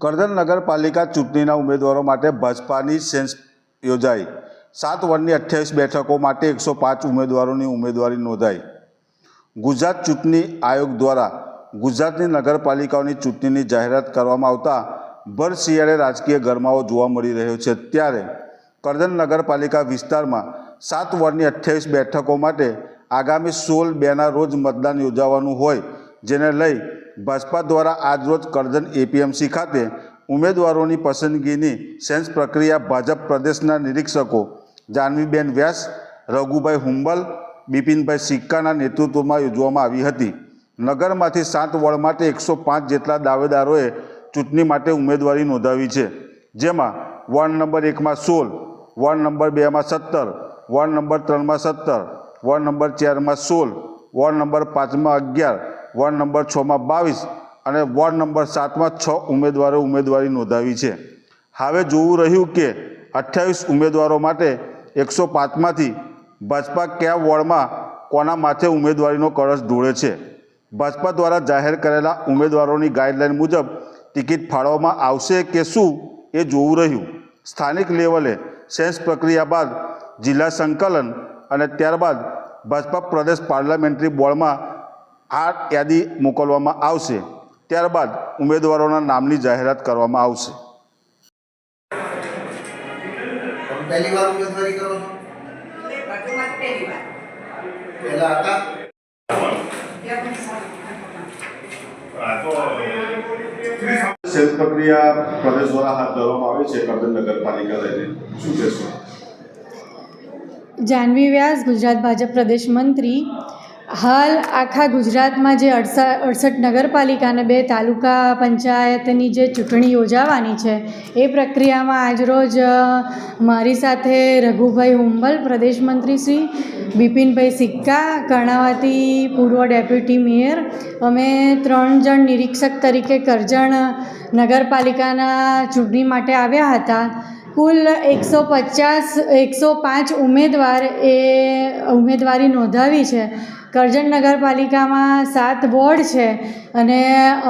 કરજણ નગરપાલિકા ચૂંટણીના ઉમેદવારો માટે ભાજપાની સેન્સ યોજાઈ. સાત વોર્ડની અઠ્યાવીસ બેઠકો માટે એકસો પાંચ ઉમેદવારોની ઉમેદવારી નોંધાઈ. ગુજરાત ચૂંટણી આયોગ દ્વારા ગુજરાતની નગરપાલિકાઓની ચૂંટણીની જાહેરાત કરવામાં આવતા ભર શિયાળે રાજકીય ગરમાવો જોવા મળી રહ્યો છે. ત્યારે કરજણ નગરપાલિકા વિસ્તારમાં સાત વોર્ડની અઠ્યાવીસ બેઠકો માટે આગામી સોળ બેના રોજ મતદાન યોજાવાનું હોય, જેને લઈ ભાજપા દ્વારા આજરોજ કરજણ એપીએમસી ખાતે ઉમેદવારોની પસંદગીની સેન્સ પ્રક્રિયા ભાજપ પ્રદેશના નિરીક્ષકો જાનવીબેન વ્યાસ, રઘુભાઈ હુંબલ, બિપિનભાઈ સિક્કાના નેતૃત્વમાં યોજવામાં આવી હતી. નગરમાંથી સાત વોર્ડ માટે એકસો પાંચ જેટલા દાવેદારોએ ચૂંટણી માટે ઉમેદવારી નોંધાવી છે. જેમાં વોર્ડ નંબર એકમાં સોળ, વોર્ડ નંબર બેમાં સત્તર, વોર્ડ નંબર ત્રણમાં સત્તર, વોર્ડ નંબર ચારમાં સોળ, વોર્ડ નંબર પાંચમાં અગિયાર વોર્ડ નંબર છમાં બાવીસ અને વોર્ડ નંબર સાતમાં છ ઉમેદવારો ઉમેદવારી નોંધાવી છે. હવે જોવું રહ્યું કે અઠ્યાવીસ ઉમેદવારો માટે એકસો પાંચમાંથી ભાજપા કયા વોર્ડમાં કોના માથે ઉમેદવારીનો કળશ ઢોળે છે? ભાજપા દ્વારા જાહેર કરેલા ઉમેદવારોની ગાઈડલાઈન મુજબ ટિકિટ ફાળવવામાં આવશે કે શું એ જોવું રહ્યું. સ્થાનિક લેવલે સેન્સ પ્રક્રિયા બાદ જિલ્લા સંકલન અને ત્યારબાદ ભાજપા પ્રદેશ પાર્લામેન્ટરી બોર્ડમાં આ યાદી મોકલવામાં આવશે. ત્યારબાદ ઉમેદવારોના નામની જાહેરાત કરવામાં આવશે. તમે પહેલી વાર ઉમેદવારી કરો છો? પહેલા હતા? સેન્સ પ્રક્રિયા પ્રદેશ દ્વારા હાથ ધરવામાં આવી છે કરજણ નગરપાલિકા લઈને. શું કહેશો? જાહ્નવી વ્યાસ ગુજરાત ભાજપ પ્રદેશ મંત્રી. હાલ આખા ગુજરાતમાં જે અડસા, અડસઠ નગરપાલિકા અને બે તાલુકા પંચાયતની જે ચૂંટણી યોજાવાની છે, એ પ્રક્રિયામાં આજરોજ મારી સાથે રઘુભાઈ હુંબલ, પ્રદેશ મંત્રી શ્રી, બિપિનભાઈ સિક્કા, કર્ણાવતી પૂર્વ ડેપ્યુટી મેયર, અમે ત્રણ જણ નિરીક્ષક તરીકે કરજણ નગરપાલિકાના ચૂંટણી માટે આવ્યા હતા. કુલ એકસો પચાસ, એકસો પાંચ ઉમેદવાર એ ઉમેદવારી નોંધાવી છે. કરજણ નગરપાલિકામાં સાત વોર્ડ છે અને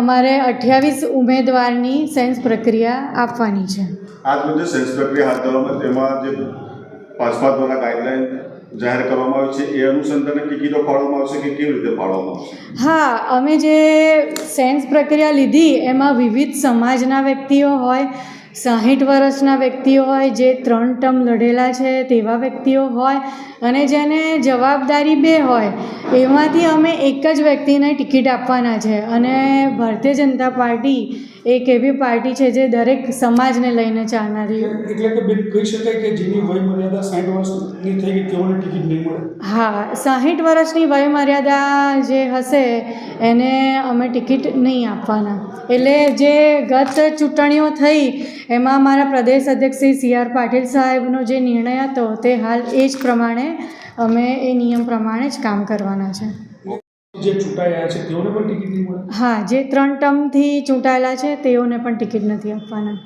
અમારે અઠ્યાવીસ ઉમેદવારની સેન્સ પ્રક્રિયા આપવાની છે. આજ મુજબ સેન્સ પ્રક્રિયા હાથ ધરવામાં તેમાં જે પાંચમા દ્વારા ગાઈડલાઈન જાહેર કરવામાં આવી છે, એ અનુસંધાને ટિકિટો ફાળવવામાં આવશે કે કેવી રીતે ફાળવવામાં આવશે? હા, અમે જે સેન્સ પ્રક્રિયા લીધી, એમાં વિવિધ સમાજના વ્યક્તિઓ હોય, સાહીઠ વર્ષના વ્યક્તિઓ હોય, જે ત્રણ ટર્મ લડેલા છે તેવા વ્યક્તિઓ હોય, અને જેને જવાબદારી બે હોય, એમાંથી અમે એક જ વ્યક્તિને ટિકિટ આપવાના છે. અને ભારતીય જનતા પાર્ટી એક એવી પાર્ટી છે જે દરેક સમાજને લઈને ચાલનારી એટલે કે કહી શકાય કે જેની વય મર્યાદા સાઠ વર્ષની થઈ ગઈ તેઓને ટિકિટ નહીં મળે? હા સાહીઠ વર્ષની વયમર્યાદા જે હશે એને અમે ટિકિટ નહીં આપવાના. એટલે જે ગત ચૂંટણીઓ થઈ એમાં અમારા પ્રદેશ અધ્યક્ષ શ્રી સી આર પાટીલ સાહેબનો જે નિર્ણય હતો તે હાલ એ જ પ્રમાણે અમે એ નિયમ પ્રમાણે જ કામ કરવાના છે. જે ચૂંટાયા છે, તેઓને પણ ટિકિટ નહીં મળે? હા, જે ત્રણ ટર્મથી ચૂંટાયેલા છે, તેઓને પણ ટિકિટ નથી આપવાના.